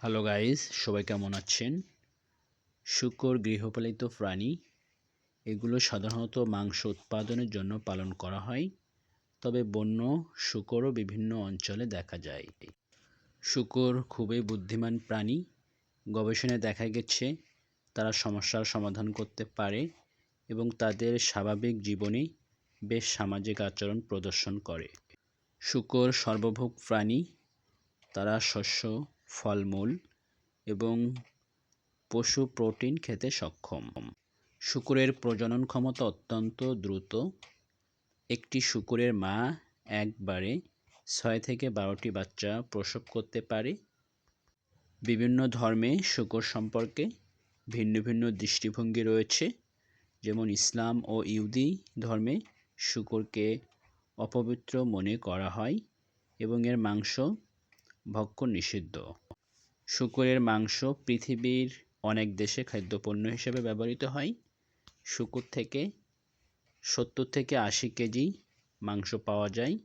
Hello guys সবাই কেমন আছেন? শুকর গৃহপালিত প্রাণী। এগুলো সাধারণত মাংস উৎপাদনের জন্য পালন করা হয়, তবে বন্য শুকরও বিভিন্ন অঞ্চলে দেখা যায়। শুকর খুবই বুদ্ধিমান প্রাণী। গবেষণায় দেখা গেছে, তারা সমস্যার সমাধান করতে পারে এবং তাদের স্বাভাবিক জীবনে বেশ সামাজিক আচরণ প্রদর্শন করে। শুকর সর্বভোগ প্রাণী। তারা শস্য ফলমূল এবং পশু প্রোটিন খেতে সক্ষম। শুকুরের প্রজনন ক্ষমতা অত্যন্ত দ্রুত। একটি শুকুরের মা একবারে ছয় থেকে বারোটি বাচ্চা প্রসব করতে পারে। বিভিন্ন ধর্মে শুকর সম্পর্কে ভিন্ন ভিন্ন দৃষ্টিভঙ্গি রয়েছে। যেমন ইসলাম ও ইহুদি ধর্মে শুকরকে অপবিত্র মনে করা হয় এবং এর মাংস ভক্ষ নিষিদ্ধ। শুকরের মাংস পৃথিবীর অনেক দেশে খাদ্যপণ্য হিসেবে ব্যবহৃত হয়। শুকুর থেকে সত্তর থেকে আশি কেজি মাংস পাওয়া যায়।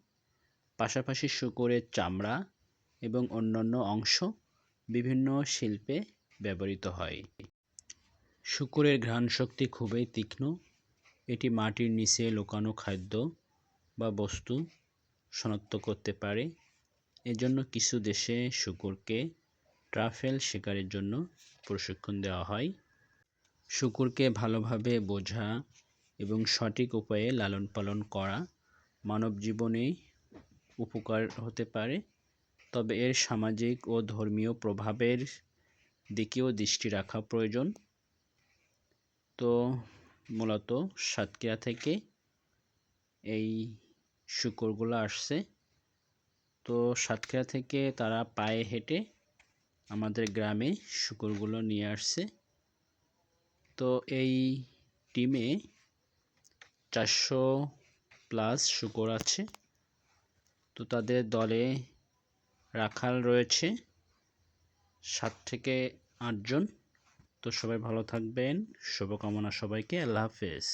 পাশাপাশি শুকরের চামড়া এবং অন্যান্য অংশ বিভিন্ন শিল্পে ব্যবহৃত হয়। শুকরের ঘ্রাণ শক্তি খুবই তীক্ষ্ণ। এটি মাটির নিচে লুকানো খাদ্য বা বস্তু শনাক্ত করতে পারে। এজন্য কিছু দেশে শুকুরকে ট্রাফেল শিকারের জন্য প্রশিক্ষণ দেওয়া হয়। শুকুরকে ভালোভাবে বোঝা এবং সঠিক উপায়ে লালন পালন করা মানব জীবনে উপকার হতে পারে, তবে এর সামাজিক ও ধর্মীয় প্রভাবের দিকেও দৃষ্টি রাখা প্রয়োজন। তো মূলত সাতক্ষীরা থেকে এই শুকরগুলো আসছে। তো সাতক্ষীরা থেকে তারা পায়ে হেঁটে আমাদের গ্রামে শুকরগুলো নিয়ে আসছে। তো এই টিমে চারশো প্লাস শুকর আছে। তো তাদের দলে রাখাল রয়েছে সাত থেকে আটজন। তো সবাই ভালো থাকবেন, শুভকামনা সবাইকে, আল্লাহ হাফেজ।